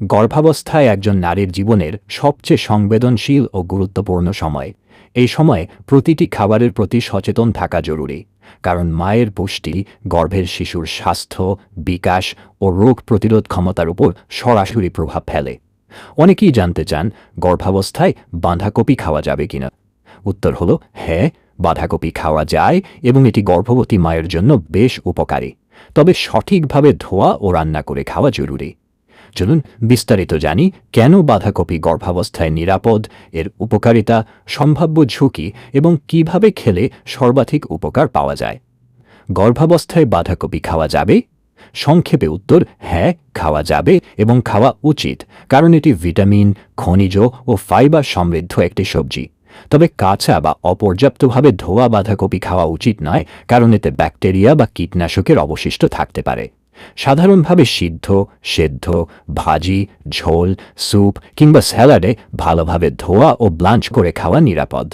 গর্ভাবস্থায় একজন নারীর জীবনের সবচেয়ে সংবেদনশীল ও গুরুত্বপূর্ণ সময়। এই সময়ে প্রতিটি খাবারের প্রতি সচেতন থাকা জরুরি, কারণ মায়ের পুষ্টি গর্ভের শিশুর স্বাস্থ্য, বিকাশ ও রোগ প্রতিরোধ ক্ষমতার উপর সরাসরি প্রভাব ফেলে। অনেকেই জানতে চান, গর্ভাবস্থায় বাঁধাকপি খাওয়া যাবে কিনা? উত্তর হলো হ্যাঁ বাঁধাকপি খাওয়া যায় এবং এটি গর্ভবতী মায়ের জন্য বেশ উপকারী। তবে সঠিকভাবে ধোয়া ও রান্না করে খাওয়া জরুরি। চলুন বিস্তারিত জানি কেন বাঁধাকপি গর্ভাবস্থায় নিরাপদ, এর উপকারিতা, সম্ভাব্য ঝুঁকি এবং কীভাবে খেলে সর্বাধিক উপকার পাওয়া যায়। গর্ভাবস্থায় বাঁধাকপি খাওয়া যাবে? সংক্ষেপে উত্তর হ্যাঁ খাওয়া যাবে এবং খাওয়া উচিত, কারণ এটি ভিটামিন, খনিজ ও ফাইবার সমৃদ্ধ একটি সবজি। তবে কাঁচা বা অপর্যাপ্তভাবে ধোয়া বাঁধাকপি খাওয়া উচিত নয়, কারণ এতে ব্যাকটেরিয়া বা কীটনাশকের অবশিষ্ট থাকতে পারে। সাধারণভাবে সিদ্ধ, সেদ্ধ, ভাজি, ঝোল, স্যুপ কিংবা স্যালাডে ভালোভাবে ধোয়া ও ব্লাঞ্চ করে খাওয়া নিরাপদ।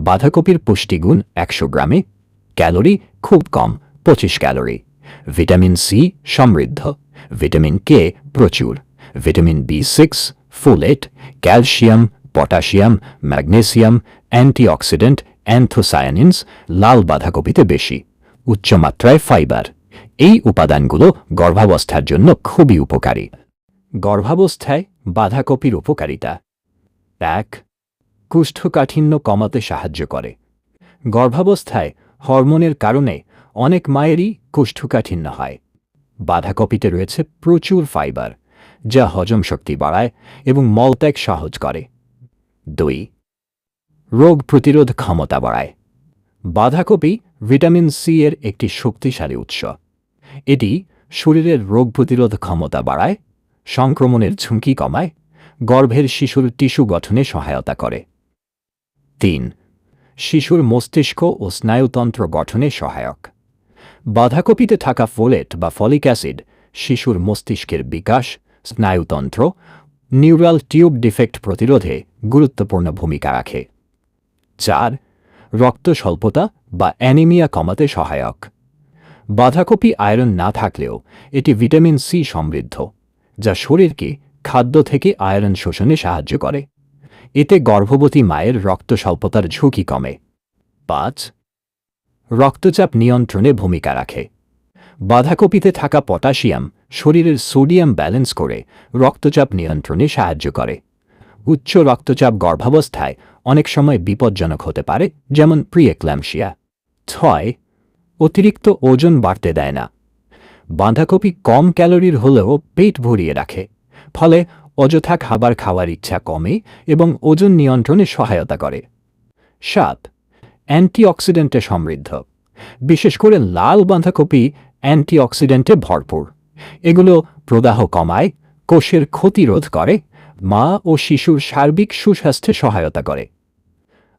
বাঁধাকপির পুষ্টিগুণ একশো গ্রামে, ক্যালোরি খুব কম, পঁচিশ ক্যালোরি। ভিটামিন সি সমৃদ্ধ, ভিটামিন কে প্রচুর, vitamin B six folate calcium, potassium, magnesium, antioxidant, anthocyanins, লাল বাঁধাকপিতে বেশি, উচ্চমাত্রায় ফাইবার। এই উপাদানগুলো গর্ভাবস্থার জন্য খুবই উপকারী। গর্ভাবস্থায় বাঁধাকপির উপকারিতা। এক, কুষ্ঠকাঠিন্য কমাতে সাহায্য করে। গর্ভাবস্থায় হরমোনের কারণে অনেক মায়েরই কুষ্ঠকাঠিন্য হয়। বাঁধাকপিতে রয়েছে প্রচুর ফাইবার, যা হজম শক্তি বাড়ায় এবং মলত্যাগ সহজ করে। দুই, রোগ প্রতিরোধ ক্ষমতা বাড়ায়। বাঁধাকপি ভিটামিন সি এর একটি শক্তিশালী উৎস। এটি শরীরের রোগ প্রতিরোধ ক্ষমতা বাড়ায়, সংক্রমণের ঝুঁকি কমায়, গর্ভের শিশুর টিস্যু গঠনে সহায়তা করে। তিন, শিশুর মস্তিষ্ক ও স্নায়ুতন্ত্র গঠনে সহায়ক। বাঁধাকপিতে থাকা ফোলেট বা ফলিক অ্যাসিড শিশুর মস্তিষ্কের বিকাশ, স্নায়ুতন্ত্র, নিউরাল টিউব ডিফেক্ট প্রতিরোধে গুরুত্বপূর্ণ ভূমিকা রাখে। চার রক্ত স্বল্পতা বা অ্যানিমিয়া কমাতে সহায়ক। বাঁধাকপি আয়রন না থাকলেও এটি ভিটামিন সি সমৃদ্ধ, যা শরীরকে খাদ্য থেকে আয়রন শোষণে সাহায্য করে। এতে গর্ভবতী মায়ের রক্ত স্বল্পতার ঝুঁকি কমে। পাঁচ, রক্তচাপ নিয়ন্ত্রণে ভূমিকা রাখে। বাঁধাকপিতে থাকা পটাশিয়াম শরীরের সোডিয়াম ব্যালেন্স করে রক্তচাপ নিয়ন্ত্রণে সাহায্য করে। উচ্চ রক্তচাপ গর্ভাবস্থায় অনেক সময় বিপজ্জনক হতে পারে, যেমন প্রিয়েক্ল্যামশিয়া ছয় অতিরিক্ত ওজন বাড়তে দেয় না। বাঁধাকপি কম ক্যালোরির হলেও পেট ভরিয়ে রাখে। ফলে অযথা খাবার খাওয়ার ইচ্ছা কমে এবং ওজন নিয়ন্ত্রণে সহায়তা করে। সাত, অ্যান্টিঅক্সিডেন্টে সমৃদ্ধ। বিশেষ করে লাল বাঁধাকপি অ্যান্টিঅক্সিডেন্টে ভরপুর। এগুলো প্রদাহ কমায়, কোষের ক্ষতিরোধ করে, মা ও শিশুর সার্বিক সুস্বাস্থ্যে সহায়তা করে।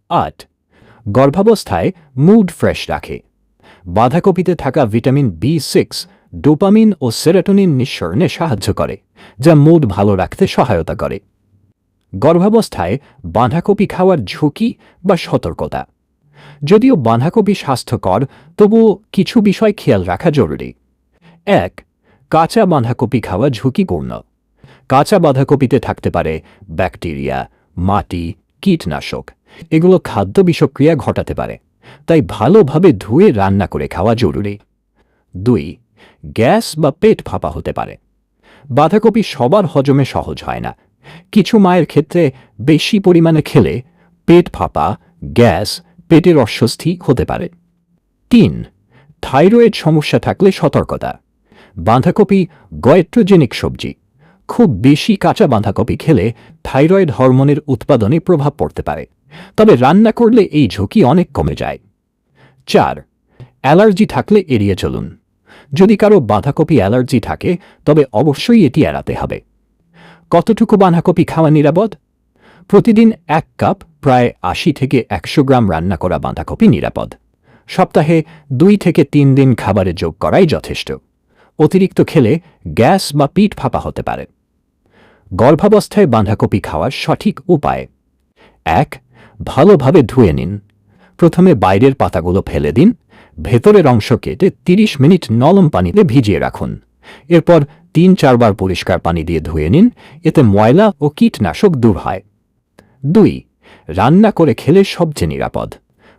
আট, গর্ভাবস্থায় মুড ফ্রেশ রাখে। বাঁধাকপিতে থাকা ভিটামিন বি সিক্স ডোপামিন ও সেরাটোনিন নিঃসরণে সাহায্য করে, যা মুড ভালো রাখতে সহায়তা করে। গর্ভাবস্থায় বাঁধাকপি খাওয়ার ঝুঁকি বা সতর্কতা। যদিও বাঁধাকপি স্বাস্থ্যকর, তবুও কিছু বিষয় খেয়াল রাখা জরুরি। এক, কাঁচা বাঁধাকপি খাওয়া ঝুঁকিপূর্ণ। কাঁচা বাঁধাকপিতে থাকতে পারে ব্যাকটেরিয়া, মাটি, কীটনাশক। এগুলো খাদ্য বিষক্রিয়া ঘটাতে পারে। তাই ভালোভাবে ধুয়ে রান্না করে খাওয়া জরুরি। দুই, গ্যাস বা পেট ফাঁপা হতে পারে। বাঁধাকপি সবার হজমে সহজ হয় না। কিছু মায়ের ক্ষেত্রে বেশি পরিমাণে খেলে পেট ফাঁপা, গ্যাস, পেটের অস্বস্তি হতে পারে। তিন, থাইরয়েড সমস্যা থাকলে সতর্কতা। বাঁধাকপি গয়েট্রোজেনিক সবজি। খুব বেশি কাঁচা বাঁধাকপি খেলে থাইরয়েড হরমোনের উৎপাদনে প্রভাব পড়তে পারে। তবে রান্না করলে এই ঝুঁকি অনেক কমে যায়। চার, অ্যালার্জি থাকলে এড়িয়ে চলুন। যদি কারও বাঁধাকপি অ্যালার্জি থাকে, তবে অবশ্যই এটি এড়াতে হবে। কতটুকু বাঁধাকপি খাওয়া নিরাপদ? প্রতিদিন এক কাপ প্রায় আশি থেকে একশো গ্রাম রান্না করা বাঁধাকপি নিরাপদ। সপ্তাহে দুই থেকে তিন দিন খাবারে যোগ করাই যথেষ্ট। অতিরিক্ত খেলে গ্যাস বা পিঠ ফাঁপা হতে পারে। গর্ভাবস্থায় বাঁধাকপি খাওয়ার সঠিক উপায়। এক ভালোভাবে ধুয়ে নিন। প্রথমে বাইরের পাতাগুলো ফেলে দিন। ভেতরের অংশ কেটে তিরিশ মিনিট নরম পানিতে ভিজিয়ে রাখুন। এরপর তিন চারবার পরিষ্কার পানি দিয়ে ধুয়ে নিন। এতে ময়লা ও কীটনাশক দূর হয়। দুই, রান্না করে খেলে সবচেয়ে নিরাপদ।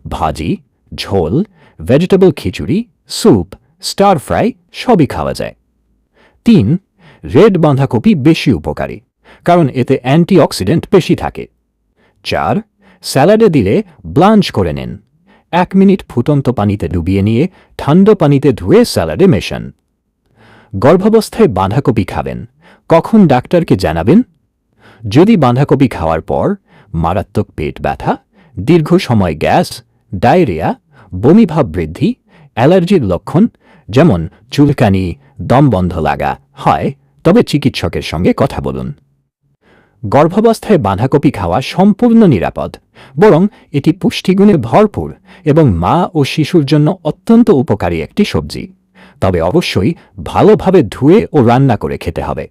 ভাজি, ঝোল, vegetable khichuri, soup, stir fry সবই খাওয়া যায়। তিন, রেড বাঁধাকপি বেশি উপকারী, কারণ এতে অ্যান্টিঅক্সিডেন্ট বেশি থাকে। চার স্যালাডে দিলে ব্লাঞ্চ করে নিন। এক মিনিট ফুটন্ত পানিতে ডুবিয়ে নিয়ে ঠান্ডা পানিতে ধুয়ে স্যালাডে মেশান। গর্ভাবস্থায় বাঁধাকপি খাবেন। কখন ডাক্তারকে জানাবেন? যদি বাঁধাকপি খাওয়ার পর মারাত্মক পেট ব্যথা, দীর্ঘ সময় গ্যাস, ডায়রিয়া, বমিভাব বৃদ্ধি, অ্যালার্জির লক্ষণ, যেমন চুলকানি দম বন্ধ লাগা হয়, তবে চিকিৎসকের সঙ্গে কথা বলুন। গর্ভাবস্থায় বাঁধাকপি খাওয়া সম্পূর্ণ নিরাপদ, বরং এটি পুষ্টিগুণে ভরপুর এবং মা ও শিশুর জন্য অত্যন্ত উপকারী একটি সবজি। তবে অবশ্যই ভালোভাবে ধুয়ে ও রান্না করে খেতে হবে।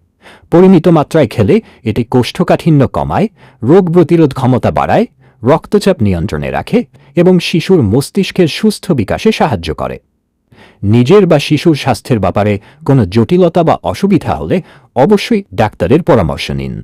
পরিমিত মাত্রায় খেলে এটি কোষ্ঠকাঠিন্য কমায়, রোগ প্রতিরোধ ক্ষমতা বাড়ায়, রক্তচাপ নিয়ন্ত্রণে রাখে এবং শিশুর মস্তিষ্কের সুস্থ বিকাশে সাহায্য করে। নিজের বা শিশুর স্বাস্থ্যের ব্যাপারে কোনো জটিলতা বা অসুবিধা হলে অবশ্যই ডাক্তারের পরামর্শ নিন।